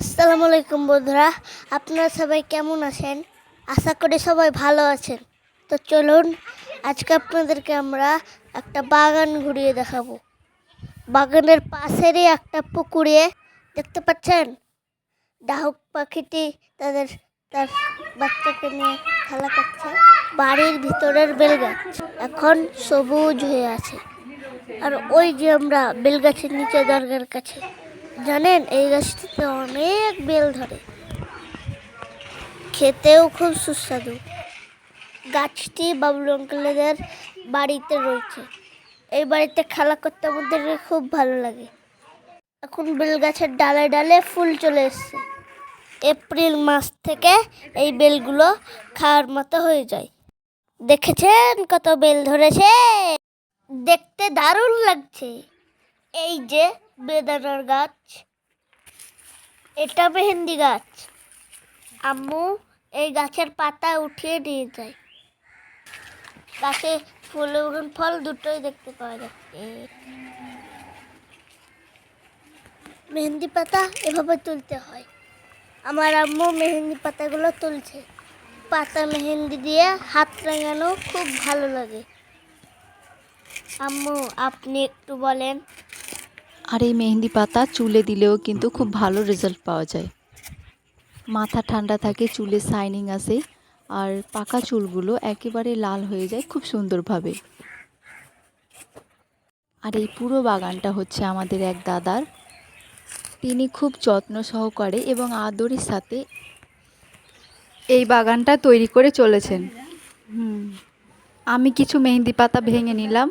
আসসালামু আলাইকুম বন্ধুরা, আপনারা সবাই কেমন আছেন? আশা করি সবাই ভালো আছেন। তো চলুন, আজকে আপনাদেরকে আমরা একটা বাগান ঘুরিয়ে দেখাবো। বাগানের পাশেরই একটা পুকুরে, দেখতে পাচ্ছেন? ডাহুক পাখিটি তাদের, তার বাচ্চাকে নিয়ে খেলা করছে। বাড়ির ভিতরের বেলগাছ এখন সবুজ হয়ে আছে। আর ওই যে আমরা বেলগাছের নিচে দরগার কাছে। জানেন, এই গাছটিতে অনেক বেল ধরে। খেতেও খুব সুস্বাদু। গাছটি বাবুল অঙ্কেলদের বাড়িতে রয়েছে। এই বাড়িতে খেলা করতে আমাদের খুব ভালো লাগে। এখন বেল গাছের ডালে ডালে ফুল চলে এসছে। এপ্রিল মাস থেকে এই বেলগুলো খাওয়ার মতো হয়ে যায়। দেখেছেন কত বেল ধরেছে? দেখতে দারুণ লাগছে। এই যে বেদানার গাছ। এটা মেহেন্দি গাছ। আম্মু এই গাছের পাতা উঠিয়ে নিয়ে যায়। গাছে ফুল এবং ফল দুটোই দেখতে পাওয়া যাচ্ছে। মেহেন্দি পাতা এভাবে তুলতে হয়। আমার আম্মু মেহেন্দি পাতাগুলো তুলছে। পাতা মেহেন্দি দিয়ে হাত রাঙানো খুব ভালো লাগে। আম্মু, আপনি একটু বলেন। আর এই মেহেন্দি পাতা চুলে দিলেও কিন্তু খুব ভালো রেজাল্ট পাওয়া যায়। মাথা ঠান্ডা থাকে, চুলে শাইনিং আসে, আর পাকা চুলগুলো একেবারে লাল হয়ে যায় খুব সুন্দরভাবে। আর এই পুরো বাগানটা হচ্ছে আমাদের এক দাদার। তিনি খুব যত্ন সহকারে এবং আদরের সাথে এই বাগানটা তৈরি করে চলেছেন। আমি কিছু মেহেন্দি পাতা ভেঙে নিলাম।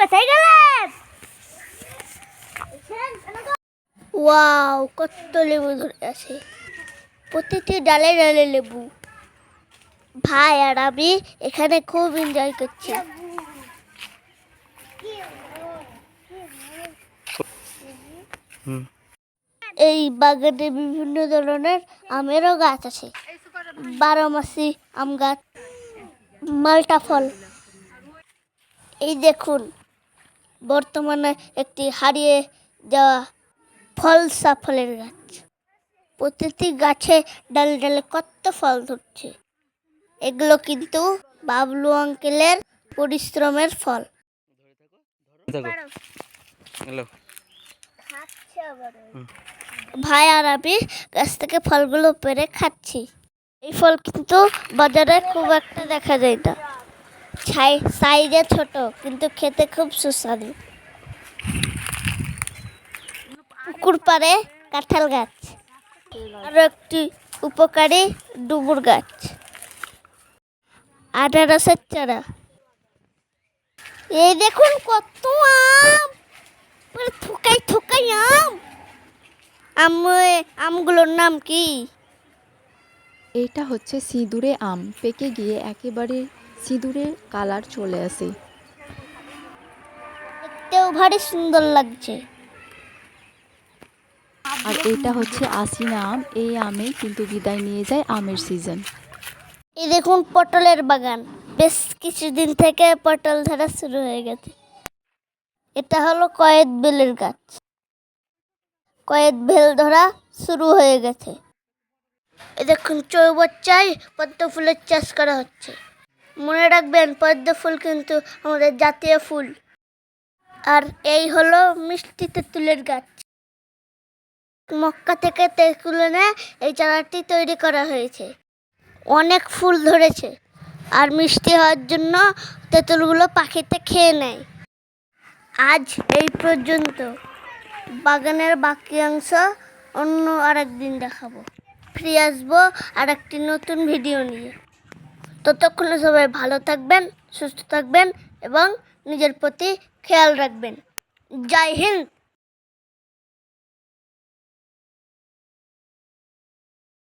কোথায় গেলেন ওয়াও কত লেবু ধরে আছে। প্রতিটি ডালে ডালে লেবু। ভাই আর আমি এখানে খুব এনজয় করছি। এই বাগানে বিভিন্ন ধরনের আমেরও গাছ আছে। বারো মাসি আম গাছ মালটা ফল। এই দেখুন বর্তমানে একটি হারিয়ে যাওয়া ফল সাফলের গাছ। প্রতিটি গাছে ডালে ডালে কত ফল ধরছে। এগুলো কিন্তু বাবলু আঙ্কেলের পরিশ্রমের ফল। ভাই আর আমি গাছ থেকে ফলগুলো পেরে খাচ্ছি। এই ফল কিন্তু বাজারে খুব একটা দেখা যায় না। সাইজে ছোট, কিন্তু খেতে খুব সুস্বাদু। পুকুর পাড়ে কাঁঠাল গাছ। আরও একটি উপকারী ডুমুর গাছ। আনারসের চারা। এই দেখুন কত আম! পুরো থুকাই থুকাই আম! আম, আমগুলোর নাম কি? এটা হচ্ছে সিঁদুরে আম। পেকে গিয়ে একেবারে সিঁদুরের কালার চলে আসে। দেখতেও ভারী সুন্দর লাগছে। আর এটা হচ্ছে আশিনা আম। এই আমে কিন্তু বিদায় নিয়ে যায় আমের সিজন এই দেখুন পটলের বাগান। বেশ কিছুদিন থেকে পটল ধরা শুরু হয়ে গেছে। এটা হলো কয়েদ বেলের গাছ। কয়েদ বেল ধরা শুরু হয়ে গেছে। এই দেখুন চৌবচ্চায় পদ্ম ফুলের চাষ করা হচ্ছে। মনে রাখবেন, পদ্ম ফুল কিন্তু আমাদের জাতীয় ফুল। আর এই হলো মিষ্টি তেঁতুলের গাছ। মক্কা থেকে তেঁতুল এনে এই চারাটি তৈরি করা হয়েছে। অনেক ফুল ধরেছে। আর মিষ্টি হওয়ার জন্য তেঁতুলগুলো পাখিতে খেয়ে নেয়। আজ এই পর্যন্ত। বাগানের বাকি অংশ অন্য আরেক দিন দেখাবো। ফিরে আসব আর একটি নতুন ভিডিও নিয়ে। ততক্ষণে সবাই ভালো থাকবেন সুস্থ থাকবেন এবং নিজের প্রতি খেয়াল রাখবেন। জয় হিন্দ!